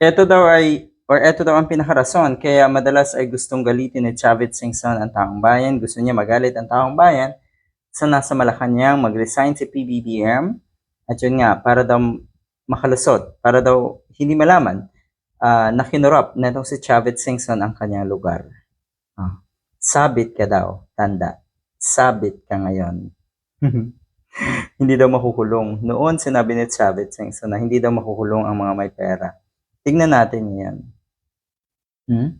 Ito daw ay, or ito daw ang pinakarason, kaya madalas ay gustong galitin ni Chavit Singson ang taong bayan. Gusto niya magalit ang taong bayan sa nasa Malacanang, mag-resign si PBBM. At yun nga, para daw makalusot, para daw hindi malaman ah, na kinurap na itong si Chavit Singson ang kanyang lugar. Ah, sabit ka daw, tanda. Sabit ka ngayon. hindi daw makukulong. Noon sinabi ni Chavit Singson na hindi daw makukulong ang mga may pera. Tingnan natin yan. Hmm?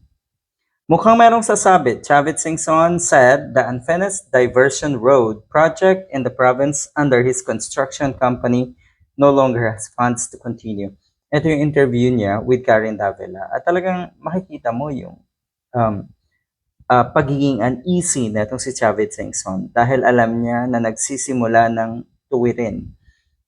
Mukhang merong sasabit. Chavit Singson said the unfinished diversion road project in the province under his construction company no longer has funds to continue. Ito yung interview niya with Karen Davila. At talagang makikita mo yung um, ah, pagiging uneasy na itong si Chavit Singson dahil alam niya na nagsisimula ng tuwirin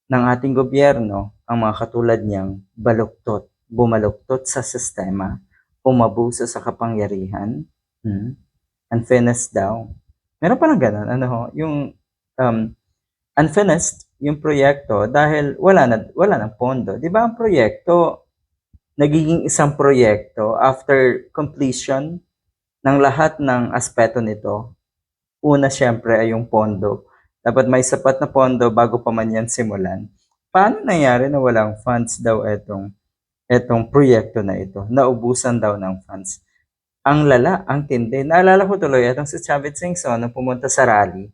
ng ating gobyerno ang mga katulad niyang baluktot, bumaluktot sa sistema, umabuso sa kapangyarihan, hmm? unfinished daw. Meron pa ng ganun, ano ho, yung um, unfinished yung proyekto dahil wala na wala nang pondo. 'Di ba ang proyekto nagiging isang proyekto after completion ng lahat ng aspeto nito. Una syempre ay yung pondo. Dapat may sapat na pondo bago pa man yan simulan. Paano nangyari na walang funds daw etong etong proyekto na ito? Naubusan daw ng funds. Ang lala, ang tindi. Naalala ko tuloy itong si Chavit Singson nung pumunta sa rally.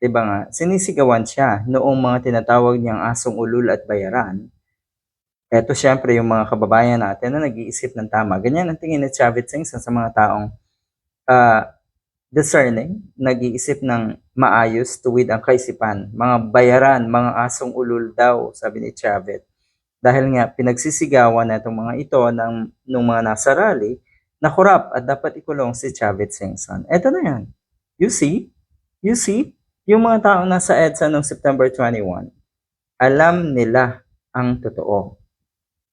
'Di ba nga, sinisigawan siya noong mga tinatawag niyang asong ulul at bayaran. Eto syempre yung mga kababayan natin na nag-iisip ng tama. Ganyan ang tingin ni Chavit Singson sa mga taong ah, discerning, nag-iisip ng maayos tuwid ang kaisipan. Mga bayaran, mga asong ulul daw, sabi ni Chavit. Dahil nga pinagsisigawan na itong mga ito ng, ng mga nasa rally na korap at dapat ikulong si Chavit Singson. Eto na yan. You see? You see? Yung mga tao nasa EDSA noong September 21, alam nila ang totoo.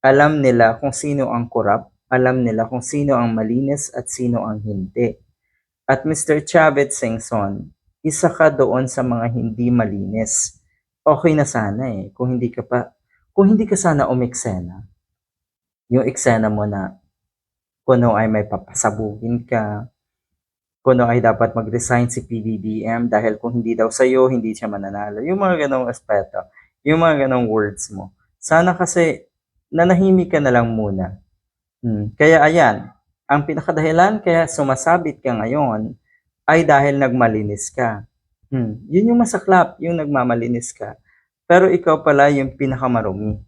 Alam nila kung sino ang korap, alam nila kung sino ang malinis at sino ang hindi. At Mr. Chavit Singson, isa ka doon sa mga hindi malinis. Okay na sana eh, kung hindi ka pa, kung hindi ka sana umeksena. Yung eksena mo na kuno ay may papasabugin ka, kuno ay dapat mag-resign si PBBM dahil kung hindi daw sa'yo, hindi siya mananalo. Yung mga ganong aspeto, yung mga ganong words mo. Sana kasi nanahimik ka na lang muna. Hmm. Kaya ayan, ang pinakadahilan kaya sumasabit ka ngayon ay dahil nagmalinis ka. Hmm. Yun yung masaklap, yung nagmamalinis ka. Pero ikaw pala yung pinakamarumi.